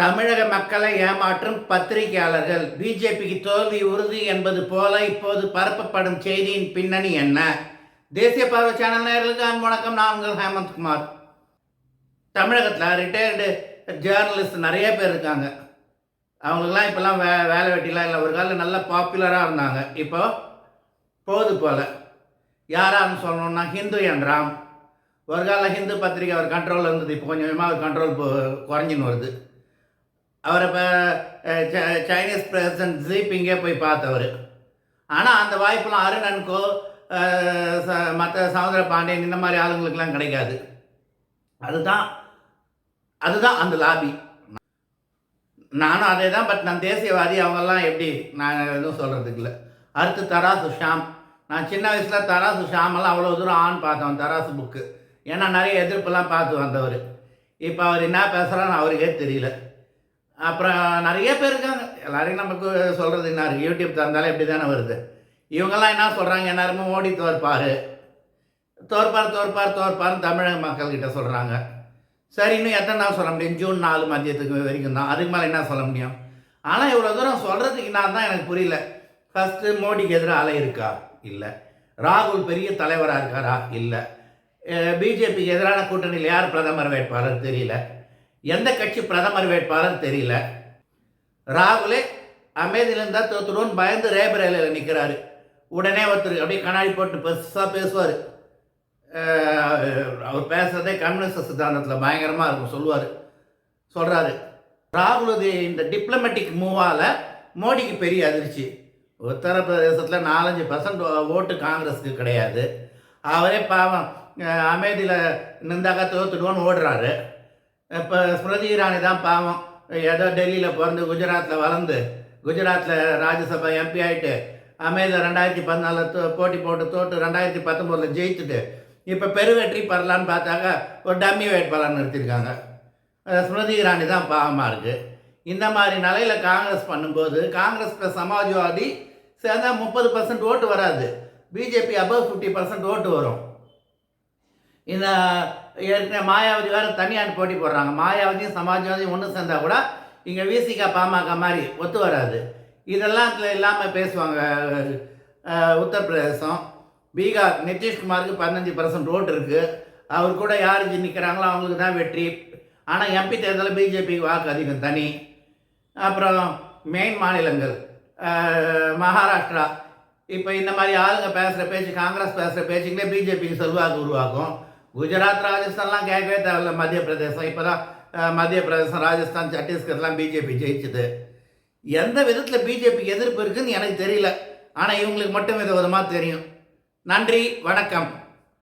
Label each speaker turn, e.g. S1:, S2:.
S1: தமிழக மக்களை ஏமாற்றும் பத்திரிகையாளர்கள். பிஜேபிக்கு தோல்வி உறுதி என்பது போல இப்போது பரப்பப்படும் செய்தியின் பின்னணி என்ன? தேசிய பார்வை சேனல் நேர்களுக்கு அன்பு வணக்கம். நான் உங்கள் ஹேமந்த்குமார் தமிழகத்தில் ரிட்டையர்டு ஜேர்னலிஸ்ட் நிறைய பேர் இருக்காங்க. அவங்களுக்குலாம் இப்போல்லாம் வே வேலை வெட்டிலாம் இல்லை. ஒரு காலம் நல்ல பாப்புலராக இருந்தாங்க. இப்போ போது போல். யாரான்னு சொல்லணும்னா ஹிந்து என்றாம் ஒரு காலம் ஹிந்து பத்திரிக்கை அவர் கண்ட்ரோலில் இருந்தது. இப்போ கொஞ்சம் கொஞ்சமாக அவர் கண்ட்ரோல் குறைஞ்சின்னு வருது. அவர் இப்போ சைனீஸ் பிரசிடென்ட் ஜீப்பிங்கே போய் பார்த்தவர். ஆனால் அந்த வாய்ப்பெல்லாம் அருணனுக்கோ மற்ற சமுதிர பாண்டியன் இந்த மாதிரி ஆளுங்களுக்கெல்லாம் கிடைக்காது. அதுதான் அதுதான் அந்த லாபி நானும் அதே தான் பட் நான் தேசியவாதி அவங்கெல்லாம் எப்படி நான் எதுவும் சொல்கிறதுக்கு இல்லை. அடுத்து தராசு ஷாம். நான் சின்ன வயசில் தராசு ஷாமெல்லாம் அவ்வளோ தூரம் ஆன் பார்த்தோம் தராசு புக்கு ஏன்னா நிறைய எதிர்ப்பெல்லாம் பார்த்து வந்தவர். இப்போ அவர் என்ன பேசுகிறான்னு அவருக்கே தெரியல. அப்புறம் நிறைய பேர் இருக்காங்க. எல்லாரையும் நமக்கு சொல்கிறது என்ன யூடியூப் திறந்தாலே எப்படி தானே வருது. இவங்கெல்லாம் என்ன சொல்கிறாங்க எல்லாருமே மோடி தோற்பார். தோற்பார் தோற்பார் தோற்பார்னு தமிழக மக்கள்கிட்ட சொல்கிறாங்க சரி இன்னும் எத்தனை நாள் சொல்ல முடியும்? ஜூன் நாலு மதியத்துக்கு வரைக்கும் தான். அதுக்கு மேலே என்ன சொல்ல முடியும்? ஆனால் இவ்வளோ தூரம் சொல்கிறதுக்கு நான் தான் எனக்கு புரியல. ஃபஸ்ட்டு மோடிக்கு எதிராக அலை இருக்கா? இல்லை. ராகுல் பெரிய தலைவராக இருக்காரா? இல்லை. பிஜேபிக்கு எதிரான கூட்டணியில் யார் பிரதமர் வேட்பாளர் தெரியல. எந்த கட்சி பிரதமர் வேட்பாளர்னு தெரியல. ராகுலே அமைதியில் இருந்தால் தோத்துடுவோன்னு பயந்து ரேபரேலையில் நிற்கிறாரு உடனே ஒருத்தர் அப்படியே கண்ணாடி போட்டு பெருசாக பேசுவார். அவர் பேசுகிறதே கம்யூனிஸ்ட் சித்தாந்தத்தில் பயங்கரமாக இருக்கும் சொல்லுவார். சொல்கிறாரு ராகுலுடைய இந்த டிப்ளமேட்டிக் மூவால் மோடிக்கு பெரிய அதிர்ச்சி. உத்தரப்பிரதேசத்தில் நாலஞ்சு பர்சன்ட் ஓட்டு காங்கிரஸுக்கு கிடையாது. அவரே பாவம் அமைதியில் நின்றாக்கா தோத்துடுவோன்னு ஓடுறாரு. இப்போ ஸ்மிருதி இரானி தான் பாவம். ஏதோ டெல்லியில் பிறந்து குஜராத்தில் வளர்ந்து குஜராத்தில் ராஜ்யசபா எம்பி ஆகிட்டு அமேதியில் ரெண்டாயிரத்தி பதினாலில் தோ போட்டி போட்டு தோட்டு ரெண்டாயிரத்தி பத்தொம்போதில் ஜெயிச்சுட்டு இப்போ பெருவெற்றி பெறலான்னு பார்த்தாக்கா ஒரு டம்மி வேட்பாளர் நிறுத்தியிருக்காங்க ஸ்மிருதி இரானி தான் பாவமாக இருக்குது இந்த மாதிரி நிலையில் காங்கிரஸ் பண்ணும்போது காங்கிரஸ் ப்ளஸ் சமாஜ்வாதி சேர்ந்தால் முப்பது பர்சன்ட் ஓட்டு வராது. பிஜேபி அபவ் ஃபிஃப்டி பர்சன்ட் ஓட்டு வரும். இந்த ஏற்கனவே மாயாவதி வேறு தனியார் போட்டி போடுறாங்க. மாயாவதியும் சமாஜ்வாதியும் ஒன்று சேர்ந்தால் கூட இங்கே விசிகா பாமக மாதிரி ஒத்து வராது. இதெல்லாம் இல்லாமல் பேசுவாங்க உத்தரப்பிரதேசம். பீகார் நிதிஷ்குமாருக்கு பதினஞ்சு பர்சன்ட் ஓட்டு இருக்குது அவர் கூட யார் நிற்கிறாங்களோ அவங்களுக்கு தான் வெற்றி. ஆனால் எம்பி தேர்தலில் பிஜேபிக்கு வாக்கு அதிகம் தனி. அப்புறம் மெயின் மாநிலங்கள் மகாராஷ்டிரா. இப்போ இந்த மாதிரி ஆளுங்க பேசுகிற பேச்சு காங்கிரஸ் பேசுகிற பேச்சுங்களே பிஜேபிக்கு செல்வாக்கு உருவாக்கும் குஜராத் ராஜஸ்தான்லாம் கேட்கவே தேவையில்ல. மத்திய பிரதேசம் இப்போ தான் மத்திய பிரதேசம் ராஜஸ்தான் சத்தீஸ்கர்லாம் பிஜேபி ஜெயிச்சுது. எந்த விதத்தில் பிஜேபிக்கு எதிர்ப்பு இருக்குதுன்னு எனக்கு தெரியல. ஆனால் இவங்களுக்கு மட்டும் வித விதமாக தெரியும். நன்றி வணக்கம்.